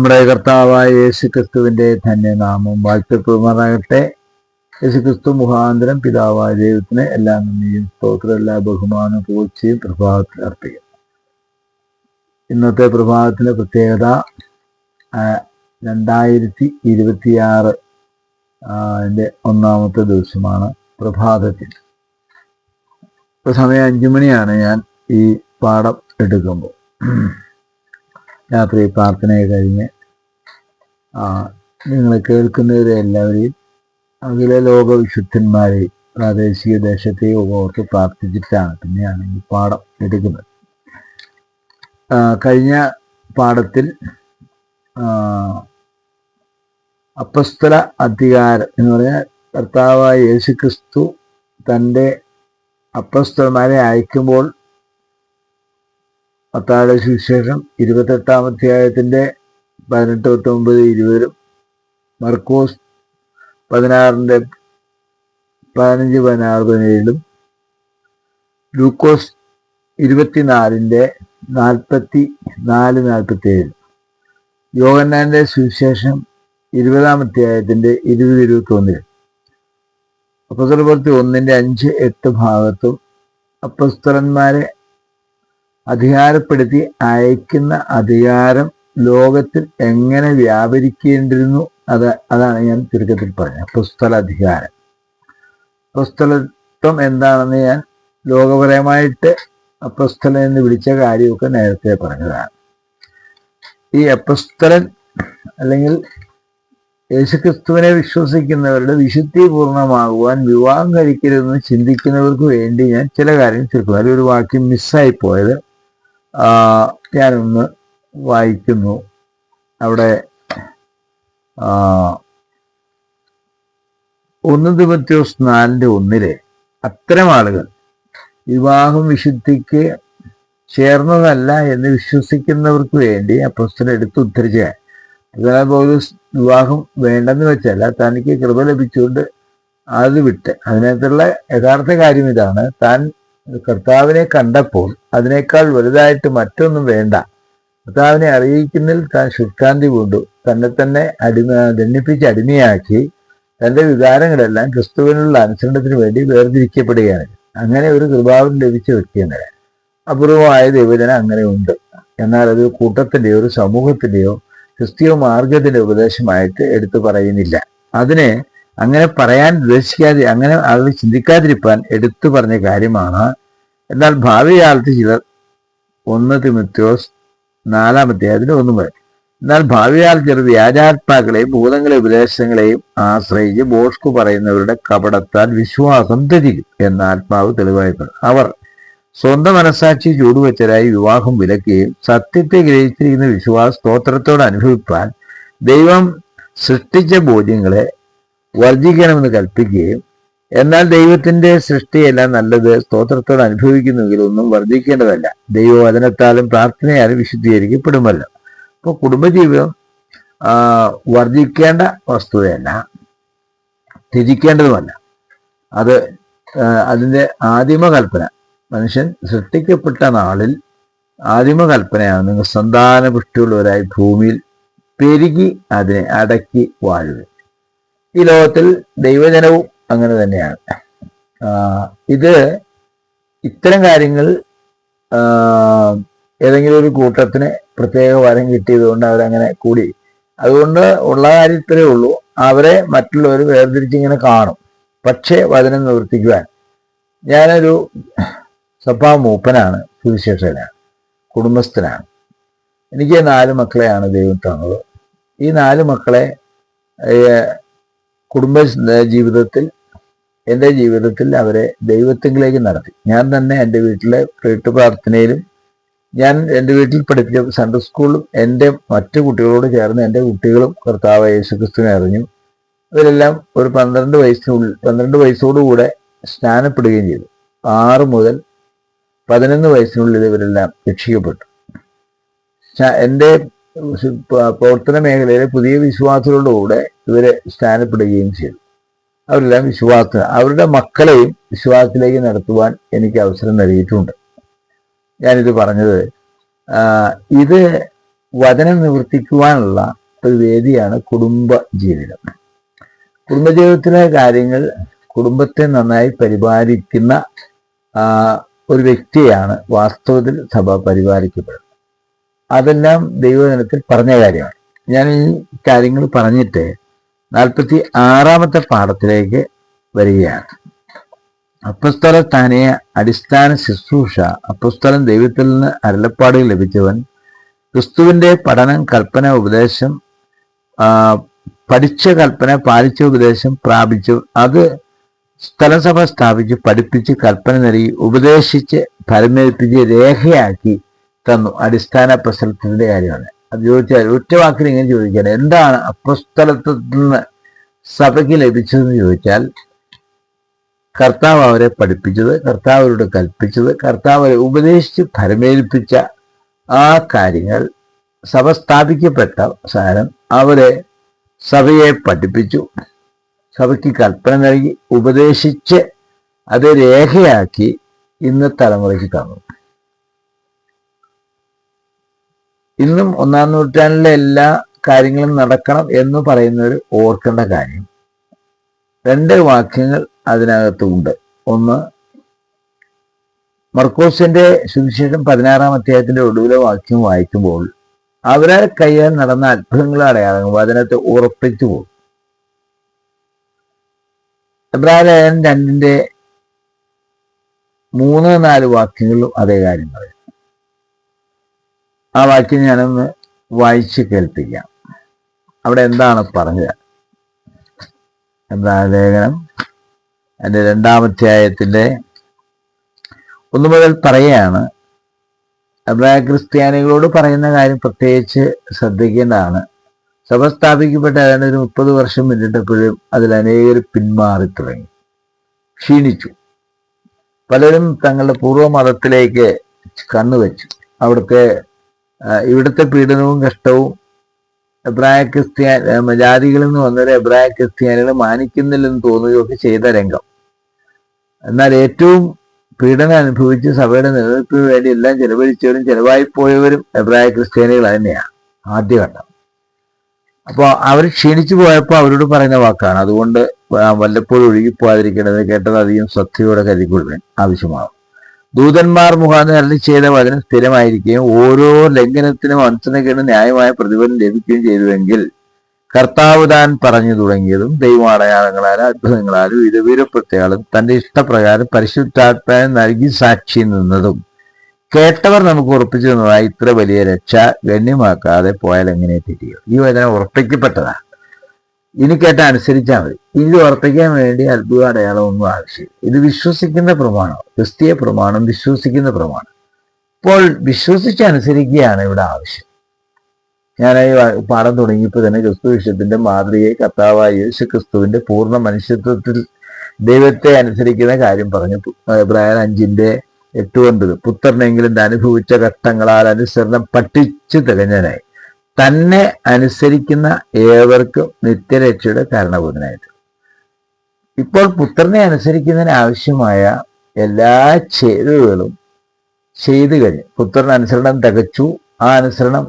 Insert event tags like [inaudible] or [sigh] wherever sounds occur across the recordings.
നമ്മുടെ കർത്താവായ യേശു ക്രിസ്തുവിന്റെ ധന്യനാമം വാഴ്ത്തപ്പെടുമാറാകട്ടെ. യേശു ക്രിസ്തു മുഖാന്തരം പിതാവായ ദൈവത്തിന് എല്ലാ നന്ദിയും സ്തോത്രം എല്ലാ ബഹുമാനവും പൂച്ചയും പ്രഭാതത്തിൽ അർപ്പിക്കും ഇന്നത്തെ പ്രഭാതത്തിന്റെ പ്രത്യേകത രണ്ടായിരത്തി ഇരുപത്തിയാറ് അതിന്റെ ഒന്നാമത്തെ ദിവസമാണ് പ്രഭാതത്തിൽ. ഇപ്പൊ സമയം അഞ്ചു മണിയാണ് ഞാൻ ഈ പാഠം എടുക്കുമ്പോൾ. രാത്രി പ്രാർത്ഥനയെ കഴിഞ്ഞ് നിങ്ങൾ കേൾക്കുന്നവരെ എല്ലാവരെയും അഖില ലോക വിശുദ്ധന്മാരെ പ്രാദേശിക ദേശത്തെയും ഓർത്ത് പ്രാർത്ഥിച്ചിട്ടാണ് പിന്നെയാണ് ഈ പാഠം എടുക്കുന്നത്. കഴിഞ്ഞ പാഠത്തിൽ അപ്പസ്തല അധികാരം എന്ന് പറഞ്ഞാൽ കർത്താവായ യേശുക്രിസ്തു തന്റെ അപ്പസ്തലന്മാരെ അയക്കുമ്പോൾ പത്താഴ സുവിശേഷം ഇരുപത്തെട്ടാം അധ്യായത്തിന്റെ പതിനെട്ട് പത്തൊമ്പത് ഇരുപതിലും മർക്കോസ് പതിനാറിന്റെ പതിനഞ്ച് പതിനാറ് പതിനേഴിലും. ലൂക്കോസ് ഇരുപത്തിനാലിന്റെ നാൽപ്പത്തി നാല് നാൽപ്പത്തി ഏഴിലും യോഗന്നാന്റെ സുവിശേഷം ഇരുപതാം അധ്യായത്തിന്റെ ഇരുപത് ഒന്നിൽ അപ്പസ്തലപ്രവൃത്തി ഒന്നിന്റെ അഞ്ച് എട്ട് ഭാഗത്തും അപ്പസ്തലന്മാരെ അധികാരപ്പെടുത്തി അയക്കുന്ന അധികാരം ലോകത്തിൽ എങ്ങനെ വ്യാപരിക്കേണ്ടിരുന്നു അത് അതാണ് ഞാൻ ചുരുക്കത്തിൽ പറഞ്ഞത്. പുസ്തല അധികാരം പുസ്തലത്വം എന്താണെന്ന് ഞാൻ ലോകപരമായിട്ട് അപ്പസ്തലൻ എന്ന് വിളിച്ച കാര്യമൊക്കെ നേരത്തെ പറഞ്ഞതാണ്. ഈ അപ്പസ്തലൻ അല്ലെങ്കിൽ യേശുക്രിസ്തുവിനെ വിശ്വസിക്കുന്നവരുടെ വിശുദ്ധി പൂർണമാകുവാൻ വിവാഹം കഴിക്കരുതെന്ന് ചിന്തിക്കുന്നവർക്ക് വേണ്ടി ഞാൻ ചില കാര്യങ്ങൾ ചുരുക്കും അതിലൊരു വാക്യം മിസ്സായി പോയത് ഞാനൊന്ന് വായിക്കുന്നു. അവിടെ ഒന്ന് തിമത്യോസ് നാലിന്റെ ഒന്നിലെ അത്തരം ആളുകൾ വിവാഹം വിശുദ്ധിക്ക് ചേർന്നതല്ല എന്ന് വിശ്വസിക്കുന്നവർക്ക് വേണ്ടി അപ്പസ്തലൻ എടുത്ത് ഉദ്ധരിച്ച അതിനാൽ വിവാഹം വേണ്ടെന്ന് വെച്ചല്ല തനിക്ക് കൃപ ലഭിച്ചുകൊണ്ട് അത് വിട്ട്. അതിനകത്തുള്ള യഥാർത്ഥ കാര്യം ഇതാണ് താൻ കർത്താവിനെ കണ്ടപ്പോൾ അതിനേക്കാൾ വലുതായിട്ട് മറ്റൊന്നും വേണ്ട. കർത്താവിനെ അറിയിക്കുന്നതിൽ താൻ ശുഷ്കാന്തി കൊണ്ടു തന്നെ തന്നെ അടിമ ദണ്ണിപ്പിച്ച് അടിമയാക്കി തന്റെ വികാരങ്ങളെല്ലാം ക്രിസ്തുവിനുള്ള അനുസരണത്തിന് വേണ്ടി വേർതിരിക്കപ്പെടുകയാണ്. അങ്ങനെ ഒരു കൃപാവൻ ലഭിച്ച വ്യക്തിയെന്നല്ല. അപൂർവമായ ദൈവജനം അങ്ങനെ ഉണ്ട്. എന്നാൽ അത് കൂട്ടത്തിന്റെയോ ഒരു സമൂഹത്തിന്റെയോ ക്രിസ്തീയ മാർഗത്തിന്റെ ഉപദേശമായിട്ട് എടുത്തു പറയുന്നില്ല. അതിനെ അങ്ങനെ പറയാൻ ഉദ്ദേശിക്കാതെ അങ്ങനെ അത് ചിന്തിക്കാതിരിക്കാൻ എടുത്തു പറഞ്ഞ കാര്യമാണ്. എന്നാൽ ഭാവി കാലത്ത് ചിലർ ഒന്ന് തിമിത്യോസ് നാലാമത്തെ അതിന് ഒന്നും വരെ. എന്നാൽ ഭാവിയാൽ ചെറുത് യാജാത്മാക്കളെയും ഭൂതങ്ങളെ ഉപദേശങ്ങളെയും ആശ്രയിച്ച് ബോസ്കു പറയുന്നവരുടെ കപടത്താൽ വിശ്വാസം ത്യജിക്കും എന്ന ആത്മാവ് തെളിവായിട്ടുണ്ട് അവർ സ്വന്തം മനസാക്ഷി ചൂടുവെച്ചരായി വിവാഹം വിലക്കുകയും സത്യത്തെ ഗ്രഹിച്ചിരിക്കുന്ന വിശ്വാസ സ്തോത്രത്തോട് അനുഭവിപ്പാൻ ദൈവം സൃഷ്ടിച്ച ബോധ്യങ്ങളെ വർജിക്കണമെന്ന് കൽപ്പിക്കുകയും എന്നാൽ ദൈവത്തിന്റെ സൃഷ്ടിയെല്ലാം നല്ലത് സ്തോത്രത്തോട് അനുഭവിക്കുന്നുവെങ്കിൽ ഒന്നും വർദ്ധിക്കേണ്ടതല്ല. ദൈവവചനത്താലും പ്രാർത്ഥനയാലും വിശുദ്ധീകരിക്കപ്പെടുമല്ലോ. അപ്പോൾ കുടുംബജീവിതം വർദ്ധിക്കേണ്ട വസ്തുതയല്ല ത്യജിക്കേണ്ടതുമല്ല. അത് അതിന്റെ അതിന്റെ ആദിമ കൽപ്പന മനുഷ്യൻ സൃഷ്ടിക്കപ്പെട്ട നാളിൽ ആദിമ കൽപ്പനയാണ് നിങ്ങൾ സന്താനപുഷ്ടിയുള്ളവരായി ഭൂമിയിൽ പെരുകി അതിനെ അടക്കി വാഴുക. ഈ ലോകത്തിൽ ദൈവജനവും അങ്ങനെ തന്നെയാണ്. ഇത് ഇത്തരം കാര്യങ്ങൾ ഏതെങ്കിലും ഒരു കൂട്ടത്തിന് പ്രത്യേക വരം കിട്ടിയത് കൊണ്ട് അവരങ്ങനെ കൂടി. അതുകൊണ്ട് ഉള്ള കാര്യത്തിലേ ഉള്ളൂ. അവരെ മറ്റുള്ളവർ വേർതിരിച്ചിങ്ങനെ കാണും. പക്ഷേ വചനം നിവർത്തിക്കുവാൻ. ഞാനൊരു സഭാ മൂപ്പനാണ് സുവിശേഷകനാണ് കുടുംബസ്ഥനാണ്. എനിക്ക് നാല് മക്കളെയാണ് ദൈവം തന്നത്. ഈ നാല് മക്കളെ കുടുംബ ജീവിതത്തിൽ എന്റെ ജീവിതത്തിൽ അവരെ ദൈവത്തിലേക്ക് നടത്തി. ഞാൻ തന്നെ എന്റെ വീട്ടിലെ വീട്ടു പ്രാർത്ഥനയിലും ഞാൻ എന്റെ വീട്ടിൽ പഠിപ്പിച്ച സൺഡേ സ്കൂളിലും എന്റെ മറ്റു കുട്ടികളോട് ചേർന്ന് എന്റെ കുട്ടികളും കർത്താവ് യേശുക്രിസ്തുവിനെ അറിഞ്ഞു. ഇവരെല്ലാം ഒരു പന്ത്രണ്ട് വയസ്സിനുള്ളിൽ പന്ത്രണ്ട് വയസ്സോടുകൂടെ സ്നാനപ്പെടുകയും ചെയ്തു. ആറ് മുതൽ പതിനൊന്ന് വയസ്സിനുള്ളിൽ ഇവരെല്ലാം രക്ഷിക്കപ്പെട്ടു. എന്റെ പ്രവർത്തന മേഖലയിലെ പുതിയ വിശ്വാസത്തോടുകൂടെ ഇവരെ സ്നാനപ്പെടുകയും ചെയ്തു. അവരെല്ലാം വിശ്വാസ അവരുടെ മക്കളെയും വിശ്വാസത്തിലേക്ക് നടത്തുവാൻ എനിക്ക് അവസരം നൽകിയിട്ടുണ്ട്. ഞാനിത് പറഞ്ഞത് ഇത് വചനം നിവർത്തിക്കുവാനുള്ള ഒരു വേദിയാണ് കുടുംബ ജീവിതം. കുടുംബജീവിതത്തിലെ കാര്യങ്ങൾ കുടുംബത്തെ നന്നായി പരിപാലിക്കുന്ന ഒരു വ്യക്തിയാണ് വാസ്തവത്തിൽ സഭ പരിപാലിക്കപ്പെടുന്നത്. അതെല്ലാം ദൈവജനത്തിൽ പറഞ്ഞ കാര്യമാണ്. ഞാൻ ഈ കാര്യങ്ങൾ പറഞ്ഞിട്ട് നാൽപ്പത്തി ആറാമത്തെ പാഠത്തിലേക്ക് വരികയാണ്. അപ്പസ്തല സ്ഥാനീയ അടിസ്ഥാന ശുശ്രൂഷ. അപ്പസ്തലൻ ദൈവത്തിൽ നിന്ന് അരുളപ്പാടുകൾ ലഭിച്ചവൻ. ക്രിസ്തുവിന്റെ പഠനം കൽപ്പന ഉപദേശം പഠിച്ച കൽപ്പന പാലിച്ച ഉപദേശം പ്രാപിച്ചു. അത് സ്ഥലസഭ സ്ഥാപിച്ച് പഠിപ്പിച്ച് കൽപ്പന നൽകി ഉപദേശിച്ച് ഫലമേൽപ്പിച്ച് രേഖയാക്കി തന്നു. അടിസ്ഥാന പ്രസലത്തിന്റെ കാര്യമാണ്. അത് ചോദിച്ചാൽ ഒറ്റ വാക്കിൽ ഇങ്ങനെ ചോദിക്കാൻ എന്താണ് അപ്പസ്ഥലത്തു നിന്ന് സഭയ്ക്ക് ലഭിച്ചതെന്ന് ചോദിച്ചാൽ കർത്താവ് അവരെ പഠിപ്പിച്ചത് കർത്താവ് അവരോട് കൽപ്പിച്ചത് കർത്താവ് അവരെ ഉപദേശിച്ച് ഫലമേൽപ്പിച്ച ആ കാര്യങ്ങൾ സഭ സ്ഥാപിക്കപ്പെട്ട സാധനം അവരെ സഭയെ പഠിപ്പിച്ചു സഭയ്ക്ക് കൽപ്പന നൽകി ഉപദേശിച്ച് അത് രേഖയാക്കി ഇന്ന് തലമുറയ്ക്ക് തന്നു. ഇന്നും ഒന്നാം നൂറ്റാണ്ടിലെ എല്ലാ കാര്യങ്ങളും നടക്കണം എന്ന് പറയുന്നവർ ഓർക്കേണ്ട കാര്യം. രണ്ട് വാക്യങ്ങൾ അതിനകത്തുണ്ട്. ഒന്ന് മർക്കോസിന്റെ സുവിശേഷം പതിനാറാം അധ്യായത്തിന്റെ ഒടുവിലെ വാക്യം വായിക്കുമ്പോൾ അവരെ കയ്യാൽ നടന്ന അത്ഭുതങ്ങൾ അടയാളങ്ങൾ അതിനകത്ത് ഉറപ്പിച്ചു പോകും. എബ്രാഹിം രണ്ടിന്റെ മൂന്ന് നാല് വാക്യങ്ങളിലും അതേ കാര്യം പറയും ആ വാക്യം ഞാനൊന്ന് വായിച്ച് കേൾപ്പിക്കാം. അവിടെ എന്താണ് പറഞ്ഞത്? എന്താ ലേഖനം? അതിന്റെ രണ്ടാമധ്യായത്തിന്റെ ഒന്നു മുതൽ പറയുകയാണ്. അബ്രായ ക്രിസ്ത്യാനികളോട് പറയുന്ന കാര്യം പ്രത്യേകിച്ച് ശ്രദ്ധിക്കേണ്ടതാണ്. സഭ സ്ഥാപിക്കപ്പെട്ട ഏതാണ്ട് ഒരു മുപ്പത് വർഷം പിന്നിട്ടപ്പോഴും അതിൽ അനേകർ പിന്മാറി തുടങ്ങി. ക്ഷീണിച്ചു. പലരും തങ്ങളുടെ പൂർവ മതത്തിലേക്ക് കണ്ണുവെച്ചു. അവിടുത്തെ ഇവിടുത്തെ പീഡനവും കഷ്ടവും എബ്രായ ക്രിസ്ത്യാ ആ, ജാതികളിൽ നിന്ന് വന്നവരെ എബ്രായ ക്രിസ്ത്യാനികളെ മാനിക്കുന്നില്ലെന്ന് തോന്നുകയൊക്കെ ചെയ്ത രംഗം. എന്നാൽ ഏറ്റവും പീഡനം അനുഭവിച്ച് സഭയുടെ നിലനിൽപ്പിന് വേണ്ടി എല്ലാം ചെലവഴിച്ചവരും ചെലവായി പോയവരും എബ്രായ ക്രിസ്ത്യാനികൾ തന്നെയാണ് ആദ്യഘട്ടം അപ്പോൾ അവർ ക്ഷീണിച്ചു പോയപ്പോൾ അവരോട് പറയുന്ന വാക്കാണ്. അതുകൊണ്ട് വല്ലപ്പോഴും ഒഴുകിപ്പോകാതിരിക്കേണ്ടത് കേട്ടത് അധികം ശ്രദ്ധയോടെ കരുതിക്കൊള്ളുവാൻ ആവശ്യമാകും ദൂതന്മാർ മുഖാന്തരം അരളി ചെയ്ത വചനം സ്ഥിരമായിരിക്കുകയും ഓരോ ലംഘനത്തിനും അനുസരണക്കേട് ന്യായമായ പ്രതിഫലം ലഭിക്കുകയും ചെയ്തുവെങ്കിൽ കർത്താവ് താൻ പറഞ്ഞു തുടങ്ങിയതും ദൈവാടയാളങ്ങളാലും അത്ഭുതങ്ങളാലും ഇത് തന്റെ ഇഷ്ടപ്രകാരം പരിശുദ്ധാത്മാവിനെ നൽകി സാക്ഷി നിന്നതും കേട്ടവർ നമുക്ക് ഉറപ്പിച്ചു തന്നതായി ഇത്ര വലിയ രക്ഷ ഗണ്യമാക്കാതെ പോയാൽ എങ്ങനെ തിരിയും ഈ വചനം ഉറപ്പിക്കപ്പെട്ടതാണ്. ഇനി കേട്ട അനുസരിച്ചാൽ മതി. ഇത് വർത്തിക്കാൻ വേണ്ടി അത്ഭുത അടയാളമൊന്നും ആവശ്യമില്ല. ഇത് വിശ്വസിക്കുന്ന പ്രമാണം ക്രിസ്തീയ പ്രമാണം വിശ്വസിക്കുന്ന പ്രമാണം. ഇപ്പോൾ വിശ്വസിച്ച് അനുസരിക്കുകയാണ് ഇവിടെ ആവശ്യം. ഞാൻ ഈ പാഠം തുടങ്ങിയപ്പോൾ തന്നെ ക്രിസ്തു വിഷയത്തിന്റെ മാതൃകയെ കർത്താവായ യേശു ക്രിസ്തുവിന്റെ പൂർണ മനുഷ്യത്വത്തിൽ ദൈവത്തെ അനുസരിക്കുന്ന കാര്യം പറഞ്ഞു. ഇബ്രാഹിം അഞ്ചിന്റെ എട്ട് ഒൻപത്. പുത്രനെങ്കിലും അനുഭവിച്ച ഘട്ടങ്ങളാൽ അനുസരണം പഠിച്ചു തികഞ്ഞനായി തന്നെ അനുസരിക്കുന്ന ഏവർക്കും നിത്യരക്ഷയുടെ കാരണഭൂതനായിട്ട് ഇപ്പോൾ പുത്രനെ അനുസരിക്കുന്നതിന് ആവശ്യമായ എല്ലാ ചേരുവകളും ചെയ്തു കഴിഞ്ഞു. പുത്രൻ അനുസരണം തികച്ചു. ആ അനുസരണം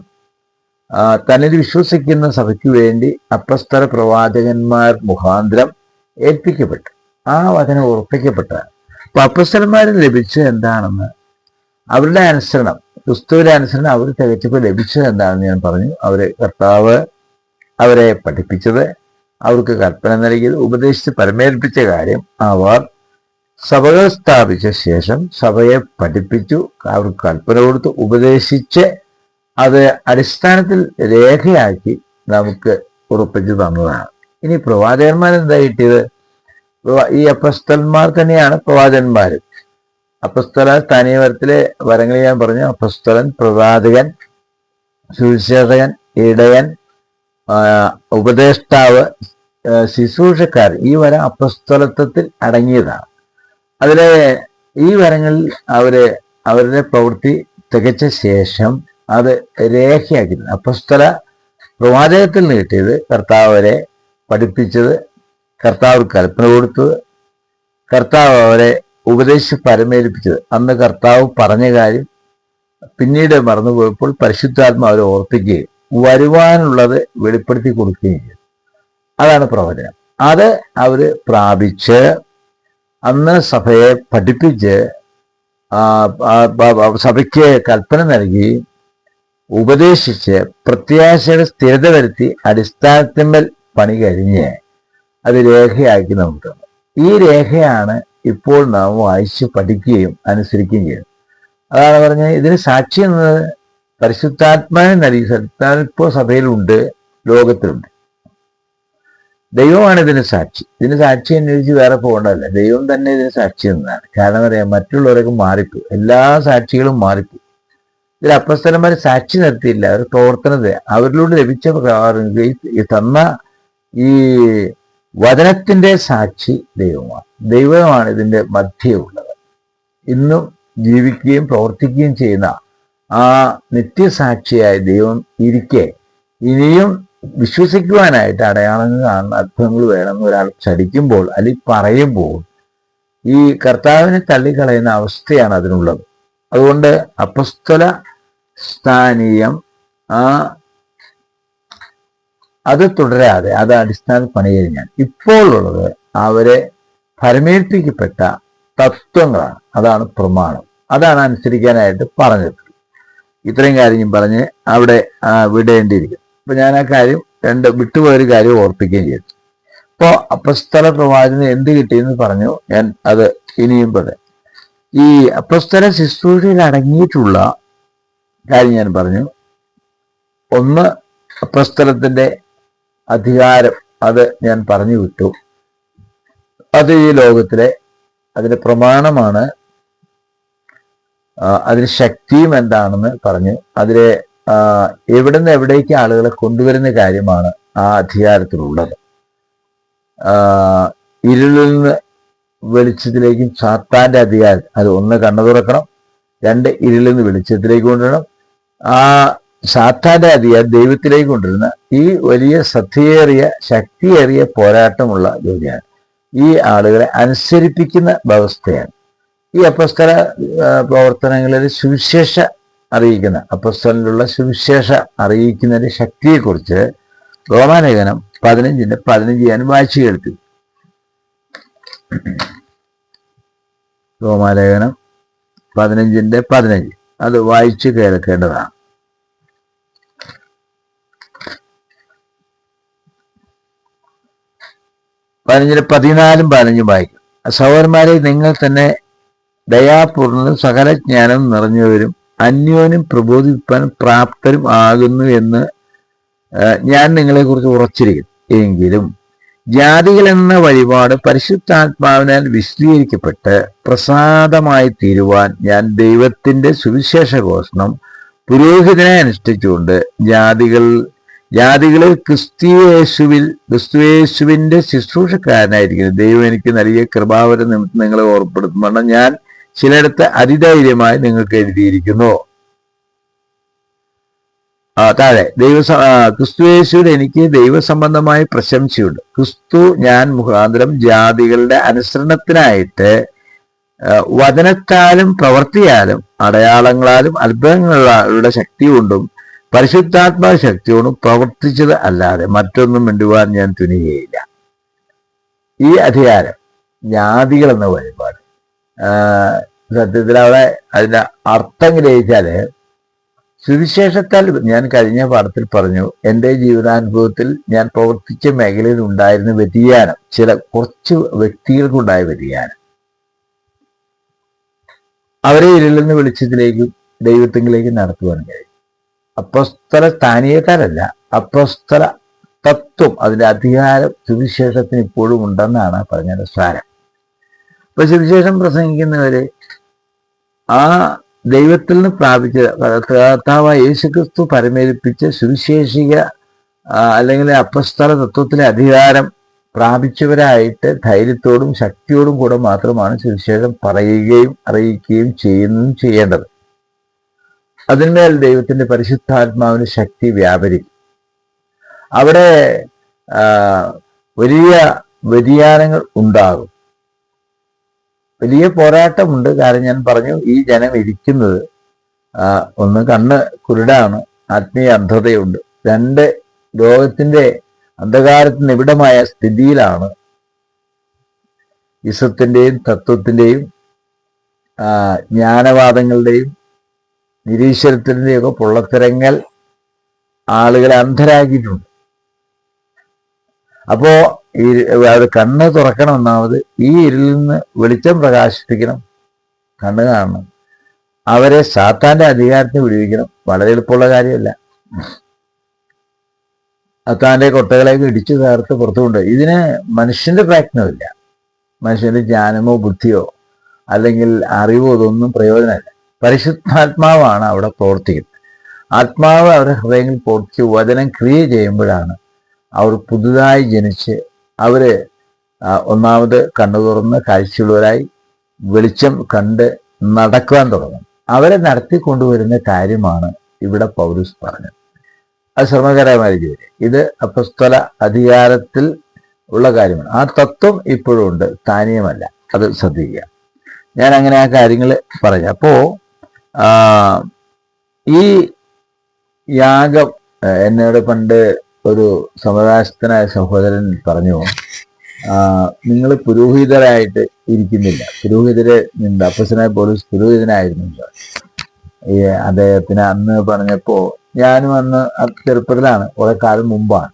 തന്നിൽ വിശ്വസിക്കുന്ന സഭയ്ക്ക് വേണ്ടി അപ്രസ്ഥര പ്രവാചകന്മാർ മുഖാന്തരം ഏൽപ്പിക്കപ്പെട്ടു. ആ വചനം ഉറപ്പിക്കപ്പെട്ടതാണ്. അപ്പൊ അപ്പസ്തലന്മാരിൽ ലഭിച്ചത് എന്താണെന്ന്? അവരുടെ അനുസരണം ക്രിസ്തുവിന്റെ അനുസരണം അവർ തികച്ചപ്പോൾ ലഭിച്ചത് എന്താണെന്ന് ഞാൻ പറഞ്ഞു. അവരെ കർത്താവ് അവരെ പഠിപ്പിച്ചത് അവർക്ക് കൽപ്പന നൽകിയത് ഉപദേശിച്ച് പരമേൽപ്പിച്ച കാര്യം അവർ സഭകൾ സ്ഥാപിച്ച ശേഷം സഭയെ പഠിപ്പിച്ചു അവർക്ക് കൽപ്പന കൊടുത്ത് ഉപദേശിച്ച് അത് അടിസ്ഥാനത്തിൽ രേഖയാക്കി നമുക്ക് ഉറപ്പിച്ചു തന്നതാണ്. ഇനി പ്രവാചകന്മാർ എന്താ കിട്ടിയത്? ഈ അപ്പസ്തന്മാർ തന്നെയാണ് പ്രവാചകന്മാർ അപ്പസ്തല സ്ഥാനീയവരത്തിലെ വരങ്ങൾ ഞാൻ പറഞ്ഞു. അപ്പസ്തലൻ പ്രവാചകൻ സുവിശേഷകൻ ഇടയൻ ഉപദേഷ്ടാവ് ശുശ്രൂഷക്കാർ ഈ വര അപ്പസ്തലത്വത്തിൽ അടങ്ങിയതാണ്. അതിലെ ഈ വരങ്ങളിൽ അവർ അവരുടെ പ്രവൃത്തി തികച്ച ശേഷം അത് രേഖയാക്കിയിരുന്നു അപ്പസ്തല പ്രവാചകത്തിൽ നിന്ന് കിട്ടിയത് കർത്താവ് അവരെ പഠിപ്പിച്ചത് കർത്താവ് കൽപ്പന കൊടുത്തത് കർത്താവ് അവരെ ഉപദേശിച്ച് പരമേൽപ്പിച്ചത് അന്ന് കർത്താവ് പറഞ്ഞ കാര്യം പിന്നീട് മറന്നുപോയപ്പോൾ പരിശുദ്ധാത്മ അവരെ ഓർപ്പിക്കുകയും വരുവാനുള്ളത് വെളിപ്പെടുത്തി കൊടുക്കുകയും ചെയ്തു. അതാണ് പ്രവചനം. അത് അവർ പ്രാപിച്ച് അന്ന് സഭയെ പഠിപ്പിച്ച് സഭയ്ക്ക് കൽപ്പന നൽകി ഉപദേശിച്ച് പ്രത്യാശയുടെ സ്ഥിരത വരുത്തി അടിസ്ഥാനത്തിന്മേൽ പണി കഴിഞ്ഞ് അത് രേഖയാക്കി നമുക്ക് ഈ രേഖയാണ് ഇപ്പോൾ നാം വായിച്ച് പഠിക്കുകയും അനുസരിക്കുകയും ചെയ്യും. അതാണ് പറഞ്ഞത്. ഇതിന് സാക്ഷി എന്നത് പരിശുദ്ധാത്മാവിനെ നൽകി ഇപ്പോൾ സഭയിലുണ്ട് ലോകത്തിലുണ്ട്. ദൈവമാണ് ഇതിന് സാക്ഷി. ഇതിന് സാക്ഷി അന്വേഷിച്ച് വേറെ പോകേണ്ടതല്ല. ദൈവം തന്നെ ഇതിന് സാക്ഷി എന്നതാണ്. കാരണം അറിയാം മറ്റുള്ളവരൊക്കെ മാറിപ്പോയി എല്ലാ സാക്ഷികളും മാറിപ്പോയി ഇതിൽ അപ്പസ്തലന്മാർ സാക്ഷി നിർത്തിയില്ല. അവർ പ്രവർത്തനത്തെ അവരിലൂടെ ലഭിച്ച പ്രകാരം തന്ന ഈ വചനത്തിന്റെ സാക്ഷി ദൈവമാണ്. ദൈവമാണ് ഇതിന്റെ മധ്യമുള്ളത് ഇന്നും ജീവിക്കുകയും പ്രവർത്തിക്കുകയും ചെയ്യുന്ന ആ നിത്യസാക്ഷിയായ ദൈവം ഇരിക്കെ. ഇനിയും വിശ്വസിക്കുവാനായിട്ട് അടയാളങ്ങൾ കാണുന്ന അത്ഭുതങ്ങൾ വേണമെന്ന് ഒരാൾ ചടിക്കുമ്പോൾ അല്ലെങ്കിൽ പറയുമ്പോൾ ഈ കർത്താവിനെ തള്ളിക്കളയുന്ന അവസ്ഥയാണ് അതിനുള്ളത്. അതുകൊണ്ട് അപസ്തല സ്ഥാനീയം ആ അത് തുടരാതെ അത് അടിസ്ഥാന പണി കഴിഞ്ഞാൽ ഇപ്പോഴുള്ളത് അവരെ ഭരമേൽപ്പിക്കപ്പെട്ട തത്വങ്ങളാണ്. അതാണ് പ്രമാണം. അതാണ് അനുസരിക്കാനായിട്ട് പറഞ്ഞത്. ഇത്രയും കാര്യം പറഞ്ഞ് അവിടെ വിടേണ്ടിയിരിക്കും അപ്പൊ ഞാൻ ആ കാര്യം രണ്ട് വിട്ടുപോയൊരു കാര്യം ഓർപ്പിക്കുകയും ചെയ്തു. അപ്പോ അപ്പസ്തല പ്രവാചന എന്ത് കിട്ടിയെന്ന് പറഞ്ഞു. ഞാൻ അത് ഇനിയും പറയാം. ഈ അപ്പസ്തല ശുശ്രൂഷയിൽ അടങ്ങിയിട്ടുള്ള കാര്യം ഞാൻ പറഞ്ഞു. ഒന്ന് അപ്പസ്തലത്തിന്റെ അധികാരം അത് ഞാൻ പറഞ്ഞു വിട്ടു. അത് ഈ ലോകത്തിലെ അതിന്റെ പ്രമാണമാണ്. അതിന് ശക്തിയും എന്താണെന്ന് പറഞ്ഞു. അതിലെ എവിടുന്ന് എവിടേക്ക് ആളുകളെ കൊണ്ടുവരുന്ന കാര്യമാണ് ആ അധികാരത്തിലുള്ളത്. ഇരുളിൽ നിന്ന് വെളിച്ചത്തിലേക്കും സാത്താന്റെ അധികാരം അത് ഒന്ന് കണ്ണു തുറക്കണം രണ്ട് ഇരുളിൽ നിന്ന് വെളിച്ചത്തിലേക്ക് കൊണ്ടുവരണം. ആ സാത്താന്റെ അധികാരം ദൈവത്തിലേക്ക് കൊണ്ടിരുന്ന ഈ വലിയ ശ്രദ്ധയേറിയ ശക്തിയേറിയ പോരാട്ടമുള്ള ജോലിയാണ് ഈ ആളുകളെ അനുസരിപ്പിക്കുന്ന വ്യവസ്ഥയാണ്. ഈ അപ്പസ്തല പ്രവർത്തനങ്ങളിൽ സുവിശേഷ അറിയിക്കുന്ന അപ്പസ്തലിലുള്ള സുവിശേഷ അറിയിക്കുന്നതിന്റെ ശക്തിയെക്കുറിച്ച് റോമാലേഖനം പതിനഞ്ചിന്റെ പതിനഞ്ച് ഞാൻ വായിച്ചു കേൾപ്പി റോമാലേഖനം പതിനഞ്ചിന്റെ പതിനഞ്ച്. അത് വായിച്ചു കേൾക്കേണ്ടതാണ്. പതിനഞ്ചിന് പതിനാലും പതിനഞ്ചും വായിക്കും. സഹോദരന്മാരെ നിങ്ങൾ തന്നെ ദയാപൂർണനും സകല ജ്ഞാനം നിറഞ്ഞവരും അന്യോന്യം പ്രബോധിപ്പാൻ പ്രാപ്തരും ആകുന്നു എന്ന് ഞാൻ നിങ്ങളെക്കുറിച്ച് ഉറച്ചിരിക്കുന്നു. എങ്കിലും ജാതികൾ എന്ന വഴിപാട് പരിശുദ്ധാത്മാവിനാൽ വിശദീകരിക്കപ്പെട്ട് പ്രസാദമായി തീരുവാൻ ഞാൻ ദൈവത്തിന്റെ സുവിശേഷ ഘോഷണം പുരോഹിതനെ അനുഷ്ഠിച്ചുകൊണ്ട് ജാതികൾ ജാതികളിൽ ക്രിസ്തുയേശുവിൽ ക്രിസ്തുയേശുവിന്റെ ശുശ്രൂഷക്കാരനായിരിക്കുന്നു. ദൈവം എനിക്ക് നൽകിയ കൃപാവര നിമിത്തം നിങ്ങളെ ഓർപ്പെടുത്തുന്നുണ്ട് ഞാൻ ചിലയിടത്ത് അതിധൈര്യമായി നിങ്ങൾക്ക് എഴുതിയിരിക്കുന്നു. താഴെ. ദൈവ ക്രിസ്തുയേശുവിൽ എനിക്ക് ദൈവസംബന്ധമായ പ്രശംസയുണ്ട്. ക്രിസ്തു ഞാൻ മുഖാന്തരം ജാതികളുടെ അനുസരണത്തിനായിട്ട് വചനത്താലും പ്രവൃത്തിയാലും അടയാളങ്ങളാലും അത്ഭുതങ്ങളുടെ ശക്തി കൊണ്ടും പരിശുദ്ധാത്മാ ശക്തിയോട് പ്രവർത്തിച്ചത് അല്ലാതെ മറ്റൊന്നും മിണ്ടുവാൻ ഞാൻ തുനിയുകയില്ല. ഈ അധികാരം ജാതികൾ എന്ന വഴിപാട് സത്യത്തിൽ അവിടെ അതിന്റെ അർത്ഥം ഗ്രഹിച്ചാൽ സുവിശേഷത്താൽ ഞാൻ കഴിഞ്ഞ പാഠത്തിൽ പറഞ്ഞു എന്റെ ജീവിതാനുഭവത്തിൽ ഞാൻ പ്രവർത്തിച്ച മേഖലയിൽ ഉണ്ടായിരുന്ന വ്യതിയാനം ചില കുറച്ച് വ്യക്തികൾക്കുണ്ടായ വ്യതിയാനം. അവരെ ഇരുളിൽ നിന്ന് വെളിച്ചത്തിലേക്കും ദൈവത്തിങ്കിലേക്കും നടത്തുവാൻ കഴിയും. അപ്പസ്തല സ്ഥാനീയക്കാരല്ല. അപ്പസ്തല തത്വം അതിന്റെ അധികാരം സുവിശേഷത്തിന് ഇപ്പോഴും ഉണ്ടെന്നാണ് പറഞ്ഞത് സാരം. അപ്പൊ സുവിശേഷം പ്രസംഗിക്കുന്നവര് ആ ദൈവത്തിൽ നിന്ന് പ്രാപിച്ച കർത്താവായ യേശുക്രിസ്തു പരമേൽപ്പിച്ച സുവിശേഷിക അല്ലെങ്കിൽ അപ്പസ്തല തത്വത്തിലെ അധികാരം പ്രാപിച്ചവരായിട്ട് ധൈര്യത്തോടും ശക്തിയോടും കൂടെ മാത്രമാണ് സുവിശേഷം പറയുകയും അറിയിക്കുകയും ചെയ്യുന്നതും ചെയ്യേണ്ടത്. അതിന്മേൽ ദൈവത്തിന്റെ പരിശുദ്ധാത്മാവിന് ശക്തി വ്യാപരിക്കും. അവിടെ വലിയ വ്യതിയാനങ്ങൾ ഉണ്ടാകും. വലിയ പോരാട്ടമുണ്ട്. കാരണം ഞാൻ പറഞ്ഞു ഈ ജനം ഇരിക്കുന്നത് ഒന്ന് കണ്ണ് കുരുടാണ് ആത്മീയ അന്ധതയുണ്ട്. രണ്ട് ലോകത്തിന്റെ അന്ധകാരത്തിന് നിബിഡമായ സ്ഥിതിയിലാണ് ഇസത്തിന്റെയും തത്വത്തിന്റെയും ആ, ജ്ഞാനവാദങ്ങളുടെയും നിരീശ്വരത്തിന്റെയും ഒക്കെ പൊള്ളത്തരങ്ങൾ ആളുകളെ അന്ധരാക്കിയിട്ടുണ്ട്. അപ്പോ ഈ അത് കണ്ണ് തുറക്കണം ഒന്നാമത് ഈ ഇരുളിൽ നിന്ന് വെളിച്ചം പ്രകാശിപ്പിക്കണം കണ്ണ് കാണണം. അവരെ സാത്താന്റെ അധികാരത്തിന് വിടുവിക്കണം. വളരെ എളുപ്പമുള്ള കാര്യമല്ല. അത്താന്റെ കൊട്ടകളെയൊക്കെ ഇടിച്ചു ചേർത്ത് പുറത്തുകൊണ്ട് ഇതിന് മനുഷ്യന്റെ പ്രയത്നമില്ല. മനുഷ്യന്റെ ജ്ഞാനമോ ബുദ്ധിയോ അല്ലെങ്കിൽ അറിവോ ഇതൊന്നും പ്രയോജനമില്ല. പരിശുദ്ധാത്മാവാണ് അവിടെ പ്രവർത്തിക്കുന്നത്. ആത്മാവ് അവരുടെ ഹൃദയങ്ങളിൽ പ്രവർത്തിച്ച് വചനം ക്രിയ ചെയ്യുമ്പോഴാണ് അവർ പുതുതായി ജനിച്ച് അവർ ഒന്നാമത് കണ്ണു തുറന്ന് കാഴ്ചയുള്ളവരായി വെളിച്ചം കണ്ട് നടക്കുവാൻ തുടങ്ങും. അവരെ നടത്തി കൊണ്ടുവരുന്ന കാര്യമാണ് ഇവിടെ പൗരസ് പറഞ്ഞത്. അത് ശ്രമകരമായ ജോലി. ഇത് അപ്പസ്തല അധികാരത്തിൽ ഉള്ള കാര്യമാണ്. ആ തത്വം ഇപ്പോഴും ഉണ്ട്. താനീയമല്ല. അത് ശ്രദ്ധിക്കുക. ഞാൻ അങ്ങനെ ആ കാര്യങ്ങൾ പറഞ്ഞു. അപ്പോ ആ, ഈ യാഗം എന്നോട് പണ്ട് ഒരു സമുദായസ്ഥനായ സഹോദരൻ പറഞ്ഞു നിങ്ങൾ പുരോഹിതരായിട്ട് ഇരിക്കുന്നില്ല. പുരോഹിതരെ നിന്റെ അപ്പസനായ പോലീസ് പുരോഹിതനായിരുന്നില്ല. ഈ അദ്ദേഹത്തിന് അന്ന് പറഞ്ഞപ്പോ ഞാനും അന്ന് ചെറുപ്പത്തിലാണ് കുറെ കാലം മുമ്പാണ്.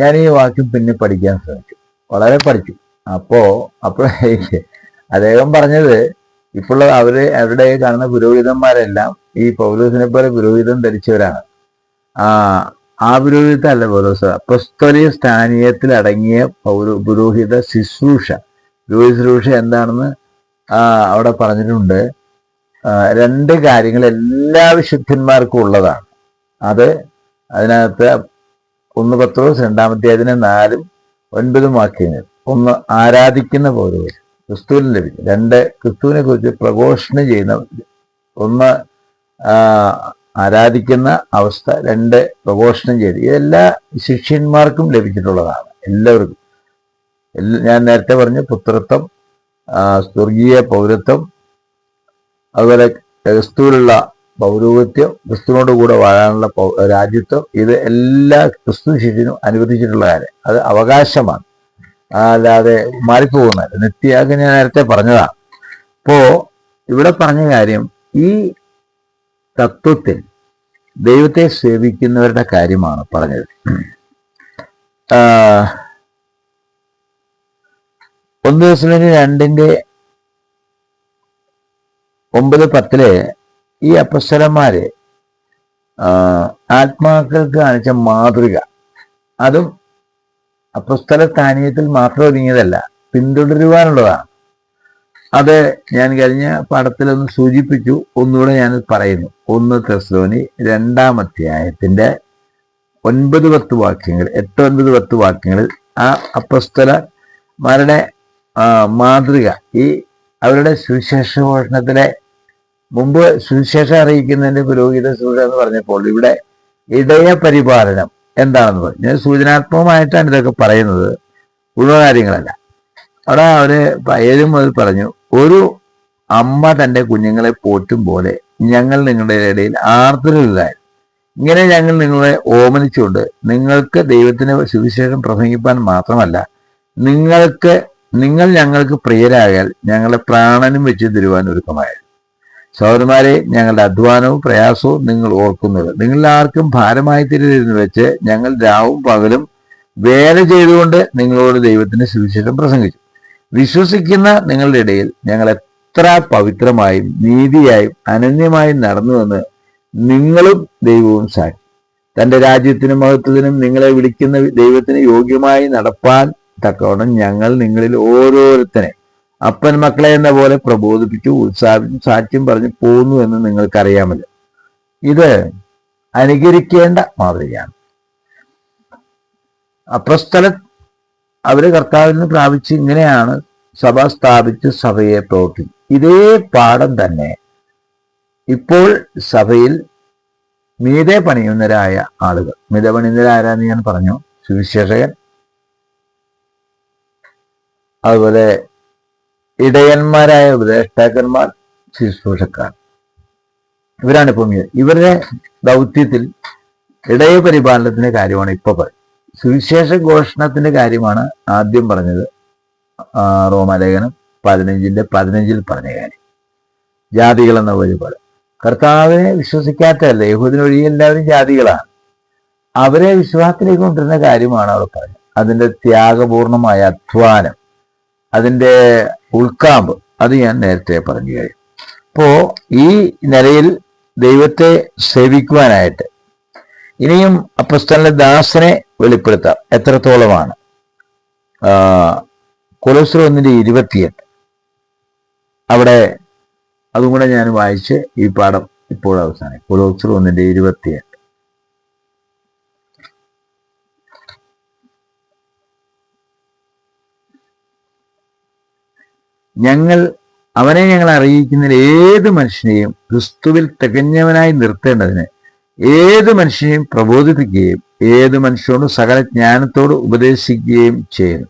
ഞാൻ ഈ വാക്യം പിന്നെ പഠിക്കാൻ ശ്രമിച്ചു. വളരെ പഠിച്ചു. അപ്പോ അപ്പോഴേക്ക് [laughs] അദ്ദേഹം പറഞ്ഞത് ഇപ്പോൾ അവർ അവരുടെ കാണുന്ന പുരോഹിതന്മാരെല്ലാം ഈ പൗലോസിനെ പോലെ പുരോഹിതം ധരിച്ചവരാണ്. ആ ആ പുരോഹിതല്ല പൗലോസ്. അപ്പസ്തോലിക സ്ഥാനീയത്തിൽ അടങ്ങിയ പൗര പുരോഹിത ശുശ്രൂഷ. പുരോഹിത ശുശ്രൂഷ എന്താണെന്ന് ആ, അവിടെ പറഞ്ഞിട്ടുണ്ട്. രണ്ട് കാര്യങ്ങൾ എല്ലാ വിശുദ്ധന്മാർക്കും ഉള്ളതാണ്. അത് അതിനകത്ത് ഒന്ന് പത്രോസ് രണ്ടാമത്തെ അതിന് നാലും ഒൻപതും വാക്യങ്ങൾ. ഒന്ന് ആരാധിക്കുന്ന പൗരോഹിതൻ ക്രിസ്തുവിന് ലഭിക്കും. രണ്ട് ക്രിസ്തുവിനെ കുറിച്ച് പ്രഘോഷണം ചെയ്യുന്ന ഒന്ന് ആരാധിക്കുന്ന അവസ്ഥ രണ്ട് പ്രഘോഷണം ചെയ്ത്. ഇതെല്ലാ ശിഷ്യന്മാർക്കും ലഭിച്ചിട്ടുള്ളതാണ്. എല്ലാവർക്കും. എല്ലാ- ഞാൻ നേരത്തെ പറഞ്ഞു പുത്രത്വം സ്വർഗീയ പൗരത്വം അതുപോലെ ക്രിസ്തുവിലുള്ള പൗരോഹിത്യം ക്രിസ്തുവിനോട് കൂടെ വാഴാനുള്ള രാജ്യത്വം ഇത് എല്ലാ ക്രിസ്തു ശിഷ്യനും അനുവദിച്ചിട്ടുള്ള കാര്യം. അത് അവകാശമാണ്. അല്ലാതെ മാറിപ്പോകുന്നതല്ല നിത്യാഗ് ഞാൻ നേരത്തെ പറഞ്ഞതാ. അപ്പോ ഇവിടെ പറഞ്ഞ കാര്യം ഈ തത്വത്തിൽ ദൈവത്തെ സേവിക്കുന്നവരുടെ കാര്യമാണ് പറഞ്ഞത്. ഒന്ന് ദിവസം രണ്ടിന്റെ ഒമ്പത് പത്തിൽ ഈ അപ്പസ്വലന്മാര് ആത്മാക്കൾക്ക് കാണിച്ച മാതൃക. അതും അപ്പസ്തല സ്ഥാനീയത്തിൽ മാത്രം ഒതുങ്ങിയതല്ല പിന്തുടരുവാനുള്ളതാണ്. അത് ഞാൻ കഴിഞ്ഞ പാഠത്തിലൊന്ന് സൂചിപ്പിച്ചു ഒന്നുകൂടെ ഞാൻ പറയുന്നു. ഒന്ന് തെസ്ലോനി രണ്ടാം അധ്യായത്തിന്റെ ഒൻപത് പത്ത് വാക്യങ്ങൾ എട്ട് ഒൻപത് പത്ത് വാക്യങ്ങളിൽ ആ അപ്പസ്തലന്മാരുടെ ആ, മാതൃക ഈ അവരുടെ സുവിശേഷ ഘോഷണത്തിലെ മുമ്പ് സുവിശേഷം അറിയിക്കുന്നതിന്റെ പുരോഹിത സൂചന എന്ന് പറഞ്ഞപ്പോൾ ഇവിടെ ഇടയ പരിപാലനം എന്താണെന്ന് പറഞ്ഞു. ഞാൻ സൂചനാത്മകമായിട്ടാണ് ഇതൊക്കെ പറയുന്നത്. ഉള്ള കാര്യങ്ങളല്ല. അവിടെ അവർ പയരും അത് പറഞ്ഞു ഒരു അമ്മ തന്റെ കുഞ്ഞുങ്ങളെ പോറ്റും പോലെ ഞങ്ങൾ നിങ്ങളുടെ ഇടയിൽ ആർദ്രരായിരുന്നു ഇങ്ങനെ ഞങ്ങൾ നിങ്ങളെ ഓമനിച്ചുകൊണ്ട് നിങ്ങൾക്ക് ദൈവത്തിന് സുവിശേഷം പ്രസംഗിപ്പാൻ മാത്രമല്ല നിങ്ങൾക്ക് നിങ്ങൾ ഞങ്ങൾക്ക് പ്രിയരായാൽ ഞങ്ങളെ പ്രാണനും വെച്ച് തരുവാൻ ഒരുക്കമായിരുന്നു. സഹോദരന്മാരെ ഞങ്ങളുടെ അധ്വാനവും പ്രയാസവും നിങ്ങൾ ഓർക്കുന്നത്. നിങ്ങൾ ആർക്കും ഭാരമായി തരുതെന്ന് വെച്ച് ഞങ്ങൾ രാവും പകലും വേല ചെയ്തുകൊണ്ട് നിങ്ങളോട് ദൈവത്തിന്റെ സുവിശേഷം പ്രസംഗിച്ചു. വിശ്വസിക്കുന്ന നിങ്ങളുടെ ഇടയിൽ ഞങ്ങൾ എത്ര പവിത്രമായും നീതിയായും അനന്യമായും നടന്നുവെന്ന് നിങ്ങളും ദൈവവും സാക്ഷി. തന്റെ രാജ്യത്തിനും മഹത്വത്തിനും നിങ്ങളെ വിളിക്കുന്ന ദൈവത്തിന് യോഗ്യമായി നടപ്പാൻ തക്കവണ്ണം ഞങ്ങൾ നിങ്ങളിൽ ഓരോരുത്തരെ അപ്പൻ മക്കളെ എന്ന പോലെ പ്രബോധിപ്പിച്ചു ഉത്സാഹിച്ചു സാക്ഷ്യം പറഞ്ഞു പോന്നു എന്ന് നിങ്ങൾക്കറിയാമല്ലോ. ഇത് അനുകരിക്കേണ്ട മാതൃകയാണ്. അപ്രസ്ഥല അവർ കർത്താവിൽ നിന്ന് പ്രാപിച്ച് ഇങ്ങനെയാണ് സഭ സ്ഥാപിച്ച് സഭയെ പ്രവർത്തിക്കും. ഇതേ പാഠം തന്നെ ഇപ്പോൾ സഭയിൽ മീതെ പണിയുന്നവരായ ആളുകൾ. മിത പണിയുന്നവരാരാന്ന് ഞാൻ പറഞ്ഞു? സുവിശേഷകൻ. അതുപോലെ ഇടയന്മാരായ ഉപദേഷ്ടാക്കന്മാർ ശുശ്രൂഷക്കാർ. ഇവരാണ് ഇപ്പം ഇവരുടെ ദൗത്യത്തിൽ ഇടയ പരിപാലനത്തിന്റെ കാര്യമാണ് ഇപ്പൊ പറയുന്നത് സുവിശേഷ ഘോഷണത്തിന്റെ കാര്യമാണ് ആദ്യം പറഞ്ഞത് റോമലേഖനം പതിനഞ്ചിന്റെ പതിനഞ്ചിൽ പറഞ്ഞ കാര്യം. ജാതികൾ എന്ന പരിപാടി കർത്താവിനെ വിശ്വസിക്കാത്തതല്ല യഹൂദിനൊഴി എല്ലാവരും ജാതികളാണ്. അവരെ വിശ്വാസത്തിലേക്ക് കൊണ്ടുവരുന്ന കാര്യമാണ് അവിടെ പറഞ്ഞത്. അതിന്റെ ത്യാഗപൂർണമായ അധ്വാനം അതിന്റെ ഉൾക്കാമ്പ്. അത് ഞാൻ നേരത്തെ പറഞ്ഞു കഴിഞ്ഞു അപ്പോ ഈ നിലയിൽ ദൈവത്തെ സേവിക്കുവാനായിട്ട് ഇനിയും അപ്പസ്തലിന്റെ ദാസനെ വെളിപ്പെടുത്താം. എത്രത്തോളമാണ്? ആ, കൊലോസ്യർ ഒന്നിന്റെ ഇരുപത്തിയെട്ട്. അവിടെ അതും കൂടെ ഞാൻ വായിച്ച് ഈ പാഠം ഇപ്പോൾ അവസാനം കൊലോസ്യർ ഒന്നിന്റെ ഇരുപത്തിയെട്ട്. ഞങ്ങൾ അവനെ ഞങ്ങൾ അറിയിക്കുന്നതിൽ ഏത് മനുഷ്യനെയും ക്രിസ്തുവിൽ തികഞ്ഞവനായി നിർത്തേണ്ടതിന് ഏത് മനുഷ്യനെയും പ്രബോധിപ്പിക്കുകയും ഏത് മനുഷ്യനോട് സകല ജ്ഞാനത്തോട് ഉപദേശിക്കുകയും ചെയ്യുന്നു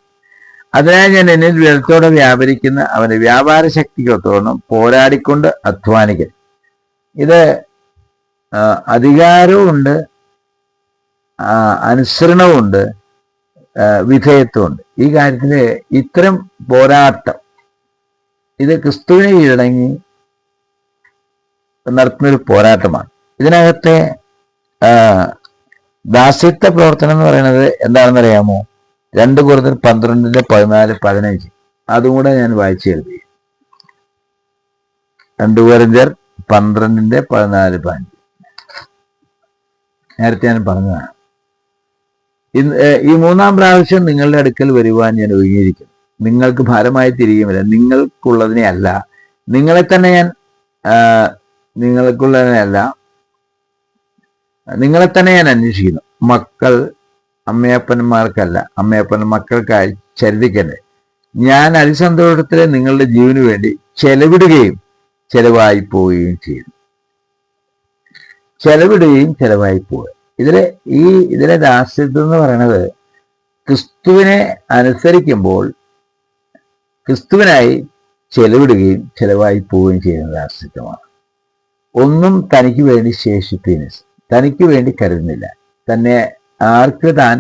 അതിനാൽ ഞാൻ എന്നിൽ വെളുത്തോടെ വ്യാപരിക്കുന്ന അവന്റെ വ്യാപാര ശക്തിക്കൊത്തോണം പോരാടിക്കൊണ്ട് അധ്വാനിക്കൽ. ഇത് അധികാരവുമുണ്ട് അനുസരണവുമുണ്ട് വിധേയത്വമുണ്ട് ഈ കാര്യത്തിൽ ഇത്തരം പോരാട്ടം ഇത് ക്രിസ്തുവിനെ കീഴടങ്ങി നടത്തുന്ന ഒരു പോരാട്ടമാണ്. ഇതിനകത്തെ ദാസ്യത്വ പ്രവർത്തനം എന്ന് പറയുന്നത് എന്താണെന്ന് അറിയാമോ? രണ്ട് കൂടുതൽ പന്ത്രണ്ടിന്റെ പതിനാല് പതിനഞ്ച്. അതും കൂടെ ഞാൻ വായിച്ചു കേൾപ്പി രണ്ടു കുരഞ്ചർ പന്ത്രണ്ടിന്റെ പതിനാല് പതിനഞ്ച്. നേരത്തെ ഞാൻ പറഞ്ഞതാണ്. ഈ മൂന്നാം പ്രാവശ്യം നിങ്ങളുടെ അടുക്കൽ വരുവാൻ ഞാൻ ഒരുങ്ങിയിരിക്കുന്നു. നിങ്ങൾക്ക് ഭാരമായി തിരികുമില്ല നിങ്ങൾക്കുള്ളതിനെ അല്ല. നിങ്ങളെ തന്നെ ഞാൻ നിങ്ങൾക്കുള്ളതിനെ അല്ല. നിങ്ങളെ തന്നെ ഞാൻ അന്വേഷിക്കുന്നു. മക്കൾ അമ്മയപ്പന്മാർക്കല്ല. അമ്മയപ്പൻ മക്കൾക്കായി ചരിതിക്കണ്ടേ ഞാൻ അതിസന്തോഷത്തിലെ നിങ്ങളുടെ ജീവന് വേണ്ടി ചെലവിടുകയും ചെലവായി പോവുകയും ചെയ്യുന്നു. ചെലവിടുകയും ചെലവായി പോവുക ഇതിലെ ഈ ഇതിലെ ദാസ്യത്വം എന്ന് പറയുന്നത് ക്രിസ്തുവിനെ അനുസരിക്കുമ്പോൾ ക്രിസ്തുവിനായി ചെലവിടുകയും ചെലവായി പോവുകയും ചെയ്യുന്നത് ദാസ്യത്വമാണ് ഒന്നും തനിക്ക് വേണ്ടി ശേഷിപ്പിന് തനിക്ക് വേണ്ടി കരുതുന്നില്ല. തന്നെ ആർക്ക് താൻ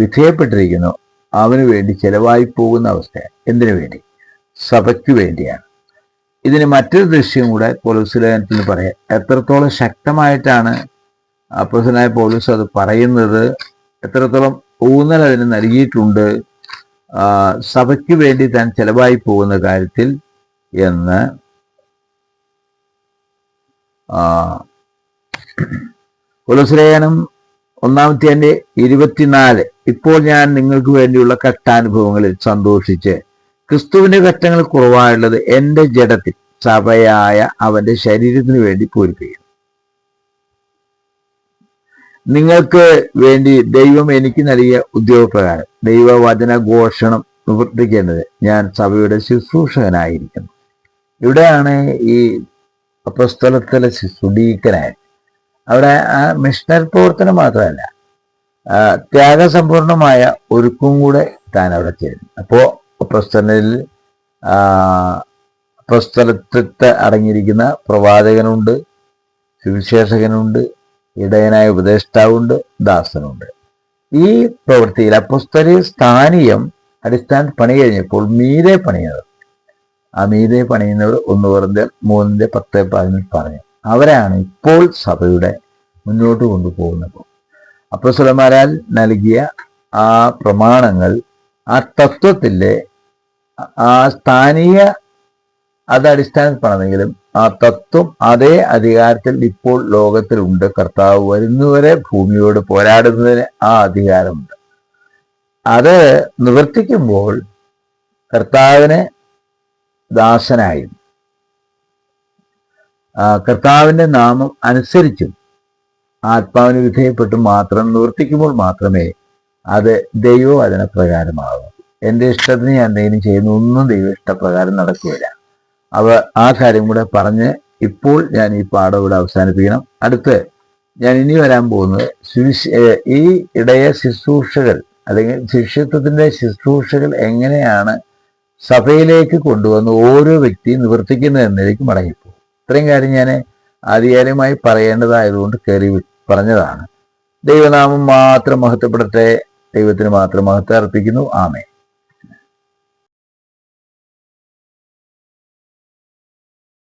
വിധേയപ്പെട്ടിരിക്കുന്നു അവന് വേണ്ടി ചെലവായി പോകുന്ന അവസ്ഥ എന്തിനു വേണ്ടി? സഭയ്ക്ക് വേണ്ടിയാണ്. ഇതിന് മറ്റൊരു ദൃശ്യം കൂടെ പോലീസ് ലേഖനത്തിൽ പറയാം. എത്രത്തോളം ശക്തമായിട്ടാണ് അപ്പോസനായ പോലീസ് അത് പറയുന്നത് എത്രത്തോളം ഊന്നൽ അതിന് നൽകിയിട്ടുണ്ട് സഭയ്ക്ക് വേണ്ടി താൻ ചെലവായി പോകുന്ന കാര്യത്തിൽ എന്ന് കൊലസ്ലേഖനം ഒന്നാമത്തെ ഇരുപത്തിനാല്. ഇപ്പോൾ ഞാൻ നിങ്ങൾക്ക് വേണ്ടിയുള്ള കഷ്ടാനുഭവങ്ങളിൽ സന്തോഷിച്ച് ക്രിസ്തുവിന്റെ കഷ്ടങ്ങൾ കുറവായുള്ളത് എന്റെ ജഡത്തിൽ സഭയായ അവന്റെ ശരീരത്തിന് വേണ്ടി പൂരിപ്പിക്കും നിങ്ങൾക്ക് വേണ്ടി ദൈവം എനിക്ക് നൽകിയ ഉദ്യോഗപ്രകാരം ദൈവവചന ഘോഷണം നിവർത്തിക്കേണ്ടത് ഞാൻ സഭയുടെ ശുശ്രൂഷകനായിരിക്കുന്നു. ഇവിടെയാണ് ഈ അപ്പസ്തലത്തിലെ ശുദ്ധീകനായത് അവിടെ ആ മിഷണറി പ്രവർത്തനം മാത്രമല്ല ത്യാഗസമ്പൂർണമായ ഒരുക്കും കൂടെ താൻ അവിടെ ചേരുന്നു. അപ്പോ അപ്പസ്തലിൽ അപ്പസ്തലത്ത് അടങ്ങിയിരിക്കുന്ന പ്രവാചകനുണ്ട് സുവിശേഷകനുണ്ട് ഇടയനായ ഉപദേഷ്ടാവുണ്ട് ദാസനുണ്ട് ഈ പ്രവൃത്തിയിൽ അപ്പുസ്തരി സ്ഥാനീയം അടിസ്ഥാന പണി കഴിഞ്ഞപ്പോൾ മീതെ പണിയുന്നത്. ആ മീതെ പണിയുന്നവർ ഒന്ന് പറഞ്ഞ മൂന്നിന്റെ പത്ത് പതിനെട്ട് പറഞ്ഞു അവരാണ് ഇപ്പോൾ സഭയുടെ മുന്നോട്ട് കൊണ്ടുപോകുന്നത്. അപ്പസ്വലന്മാരാൽ നൽകിയ ആ പ്രമാണങ്ങൾ ആ തത്വത്തിലെ ആ സ്ഥാനീയ അത് അടിസ്ഥാനപ്പെടുന്നെങ്കിലും ആ തത്വം അതേ അധികാരത്തിൽ ഇപ്പോൾ ലോകത്തിലുണ്ട്. കർത്താവ് വരുന്നവരെ ഭൂമിയോട് പോരാടുന്നതിന് ആ അധികാരമുണ്ട്. അത് നിവർത്തിക്കുമ്പോൾ കർത്താവിന് ദാസനായും കർത്താവിന്റെ നാമം അനുസരിച്ചും ആത്മാവിന് വിധേയപ്പെട്ടും മാത്രം നിവർത്തിക്കുമ്പോൾ മാത്രമേ അത് ദൈവവചന പ്രകാരമാകൂ എന്റെ ഇഷ്ടത്തിന് ഞാൻ എന്തെങ്കിലും ചെയ്യുന്ന ഒന്നും ദൈവ ഇഷ്ടപ്രകാരം നടക്കുകയില്ല. അവ ആ കാര്യം കൂടെ പറഞ്ഞ് ഇപ്പോൾ ഞാൻ ഈ പാഠം ഇവിടെ അവസാനിപ്പിക്കണം. അടുത്ത് ഞാൻ ഇനി വരാൻ പോകുന്നത് ഈ ഇടയ ശുശ്രൂഷകൾ അല്ലെങ്കിൽ ശിഷ്യത്വത്തിന്റെ ശുശ്രൂഷകൾ എങ്ങനെയാണ് സഭയിലേക്ക് കൊണ്ടുവന്ന് ഓരോ വ്യക്തിയും നിവർത്തിക്കുന്നത് എന്നതിലേക്ക് മടങ്ങിപ്പോകും. ഇത്രയും കാര്യം ഞാൻ ആധികാരികമായി പറയേണ്ടതായതുകൊണ്ട് കയറി പറഞ്ഞതാണ്. ദൈവനാമം മാത്രം മഹത്വപ്പെടട്ടെ. ദൈവത്തിന് മാത്രം മഹത്വം അർപ്പിക്കുന്നു. ആമേ